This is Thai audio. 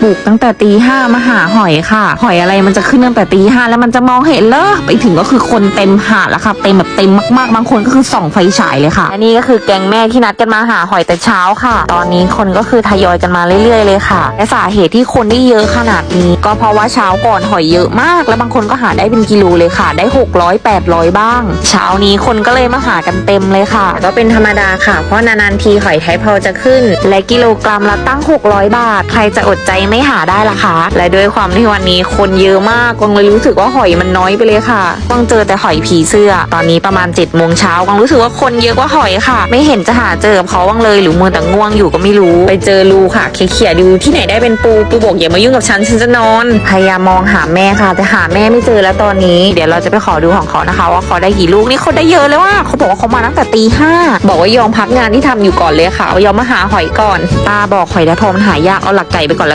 ปลุกตั้งแต่ตีห้ามาหาหอยค่ะ หอยอะไรมันจะขึ้นตั้งแต่ตีห้าแล้วมันจะมองเห็นเลอไปถึงก็คือคนเต็มหาดแล้วค่ะ เต็มแบบเต็มมากๆ บางคนก็คือส่องไฟฉายเลยค่ะและนี่ก็คือแก๊งแม่ที่นัดกันมาหาหอยแต่เช้าค่ะ ตอนนี้คนก็คือทยอยกันมาเรื่อย ๆ เลยค่ะ และสาเหตุที่คนได้เยอะขนาดนี้ ก็เพราะว่าเช้าก่อนหอยเยอะมาก แล้วบางคนก็หาได้เป็นกิโลเลยค่ะ ได้ 600 800 บ้าง เช้านี้คนก็เลยมาหากันเต็มเลยค่ะแต่ก็เป็นธรรมดาค่ะ เพราะนานๆทีหอยไทยพอจะขึ้น และกิโลกรัมละตั้ง 600 บาท ใครจะอดใจไม่หาได้ละคะและด้วยความที่วันนี้คนเยอะมากกวางเลยรู้สึกว่าหอยมันน้อยไปเลยค่ะกวางเจอแต่หอยผีเสื้อ ตอนนี้ประมาณ7จ็ดโมงเช้ากวางรู้สึกว่าคนเยอะกว่าหอยค่ะ ไม่เห็นจะหาเจอเขาบ้างเลยหรือมัวแต่ง่วงอยู่ก็ไม่รู้ ไปเจอรูค่ะเขี่ยๆดูที่ไหนได้เป็นปูปูบอกอย่ามายุ่งกับฉันฉันจะนอน พยายามมองหาแม่ค่ะแต่หาแม่ไม่เจอแล้วตอนนี้ เดี๋ยวเราจะไปขอดูของเขานะคะ ว่าเขาได้กี่ลูกนี่เขาได้เยอะเลยว่าเขาบอกว่าเขามาตั้งแต่ตีห้าบอกว่ายอมพักงานที่ทำอยู่ก่อนเลยค่ะว่ายอมมาหาหอยก่อนป้าบอกหอยและทองมันหายากเอาหลักไก่ไปก่อนละ